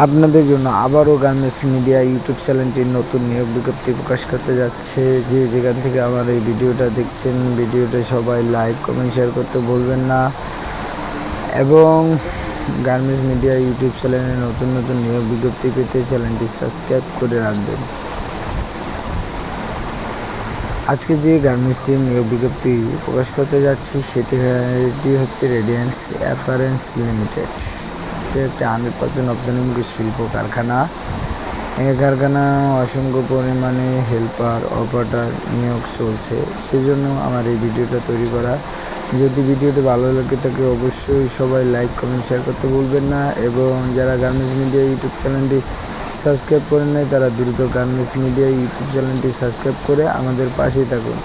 আপনাদের জন্য আবারও গার্মেন্টস মিডিয়া ইউটিউব চ্যানেলটির নতুন নিয়োগ বিজ্ঞপ্তি প্রকাশ করতে যাচ্ছে। যে যেখান থেকে আমার এই ভিডিওটা দেখছেন ভিডিওটা সবাই লাইক কমেন্ট শেয়ার করতে ভুলবেন না। এবং গার্মেন্টস মিডিয়া ইউটিউব চ্যানেলে নতুন নতুন নিয়োগ বিজ্ঞপ্তি পেতে চ্যানেলটি সাবস্ক্রাইব করে রাখবেন। আজকে যে গার্মেন্টসটির নিয়োগ বিজ্ঞপ্তি প্রকাশ করতে যাচ্ছি, সেটি হচ্ছে রেডিয়েন্স অ্যাফারেন্স লিমিটেড এটি একটি হান্ড্রেড পার্সেন্ট রপ্তানিমুখী শিল্প কারখানা। এই কারখানা অসংখ্য পরিমাণে হেল্পার, অপারেটার নিয়োগ চলছে। সেজন্য আমার এই ভিডিওটা তৈরি করা। যদি ভিডিওটি ভালো লাগে থাকে, অবশ্যই সবাই লাইক, কমেন্ট শেয়ার করতে ভুলবেন না। এবং যারা গার্মেন্টস মিডিয়া ইউটিউব চ্যানেলটি সাবস্ক্রাইব করে নেয় তারা দ্রুত গার্মেন্টস মিডিয়া ইউটিউব চ্যানেলটি সাবস্ক্রাইব করে আমাদের পাশেই থাকুন।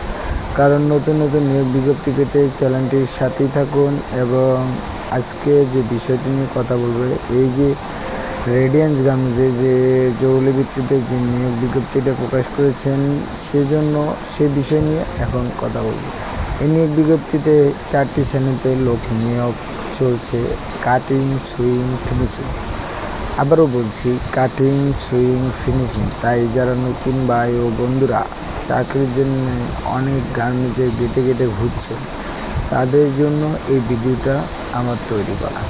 কারণ নতুন নতুন নিয়োগ বিজ্ঞপ্তি পেতে চ্যানেলটির সাথেই থাকুন। এবং আজকে যে বিষয়টি নিয়ে কথা বলব, এই যে রেডিয়েন্স গার্মেন্টসে যে জরুরি ভিত্তিতে যে নিয়োগ বিজ্ঞপ্তিটা প্রকাশ করেছেন, সেজন্য সে বিষয় নিয়ে এখন কথা বলব। এই নিয়োগ বিজ্ঞপ্তিতে চারটি শ্রেণীতে লোক নিয়োগ চলছে কাটিং সুইং ফিনিশিং আবারও বলছি কাটিং সুইং ফিনিশিং তাই যারা নতুন ভাই ও বন্ধুরা চাকরির জন্য অনেক গার্মেন্টসে গেটে গেটে ঘুরছেন, তাদের জন্য এই ভিডিওটা আমার তৈরি করা।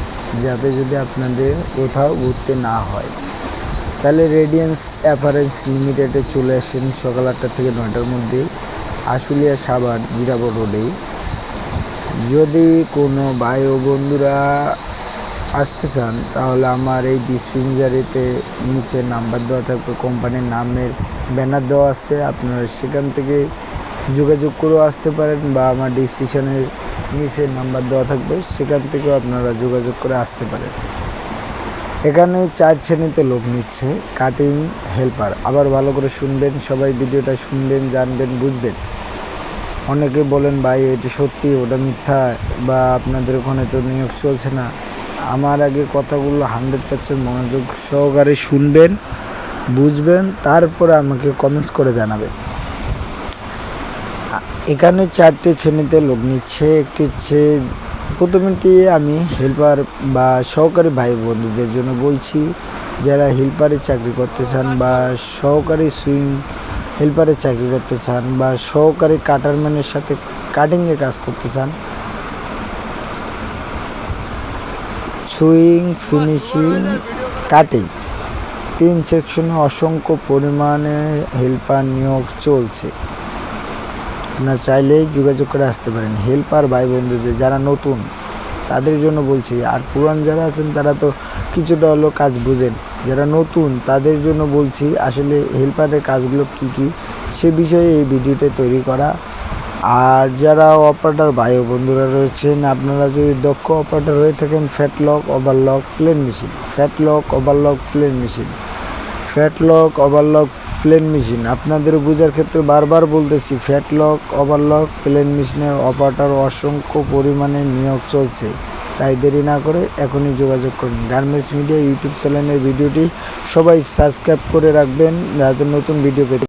যাতে যদি আপনাদের কোথাও ঘুরতে না হয়, তাহলে রেডিয়েন্স অ্যাপারেন্স লিমিটেডে চলে আসেন সকাল আটটা থেকে নয়টার মধ্যে আশুলিয়া সাভার জিরাবো রোডে যদি কোনো ভাই ও বন্ধুরা আসতে চান, তাহলে আমার এই ডিসপেন্সারিতে নিচে নাম্বার দেওয়া থাকবে, কোম্পানির নামের ব্যানার দেওয়া আছে, আপনারা সেখান থেকে যোগাযোগ করেও আসতে পারেন বা আমার ডিসক্রিপশনের নিচে নাম্বার দেওয়া থাকবে, সেখান থেকেও আপনারা যোগাযোগ করে আসতে পারেন। এখানে চার শ্রেণীতে লোক নিচ্ছে, কাটিং, হেল্পার। আবার ভালো করে শুনবেন, সবাই ভিডিওটা শুনবেন, জানবেন, বুঝবেন। অনেকে বলেন, ভাই, এটি সত্যি, ওটা মিথ্যা বা আপনাদের ওখানে তো নিয়োগ চলছে না। আমার আগে কথাগুলো হান্ড্রেড পার্সেন্ট মনোযোগ সহকারে শুনবেন, বুঝবেন, তারপরে আমাকে কমেন্টস করে জানাবেন। এখানে চারটে শ্রেণীতে লোক নিচ্ছে, একটি হচ্ছে প্রথমটি আমি হেল্পার বা সহকারী ভাই বন্ধুদের জন্য বলছি, যারা হেল্পারে চাকরি করতে চান বা সহকারী সুইং হেল্পারে চাকরি করতে চান বা সহকারী কাটারম্যানের সাথে কাটিংয়ে কাজ করতে চান সুইং ফিনিশিং কাটিং তিন সেকশনে অসংখ্য পরিমাণে হেল্পার নিয়োগ চলছে। আপনারা চাইলেই যোগাযোগ করে আসতে পারেন। হেল্পার ভাই বন্ধুদের যারা নতুন, তাদের জন্য বলছি, আর পুরান যারা আছেন, তারা তো কিছুটা হলেও কাজ বুঝেন। যারা নতুন, তাদের জন্য বলছি, আসলে হেল্পারের কাজগুলো কী কী, সে বিষয়ে এই ভিডিওটা তৈরি করা। আর যারা অপারেটার ভাই বন্ধুরা রয়েছেন, আপনারা যদি দক্ষ অপারেটার হয়ে থাকেন, flat lock, overlock, plain machine. Flat lock, overlock, plain machine. Flat lock, overlock plain machine. আপনাদের বোঝার ক্ষেত্রে বারবার বলতেছি ফ্যাট লক ওভারলক প্লেন মেশিনের অপারেটর অসংখ্য পরিমাণে নিয়োগ চলছে। তাই দেরি না করে এখনই যোগাযোগ করুন। গার্মেন্টস মিডিয়া ইউটিউব চ্যানেলের ভিডিওটি সবাই সাবস্ক্রাইব করে রাখবেন, যাতে নতুন ভিডিও পেতে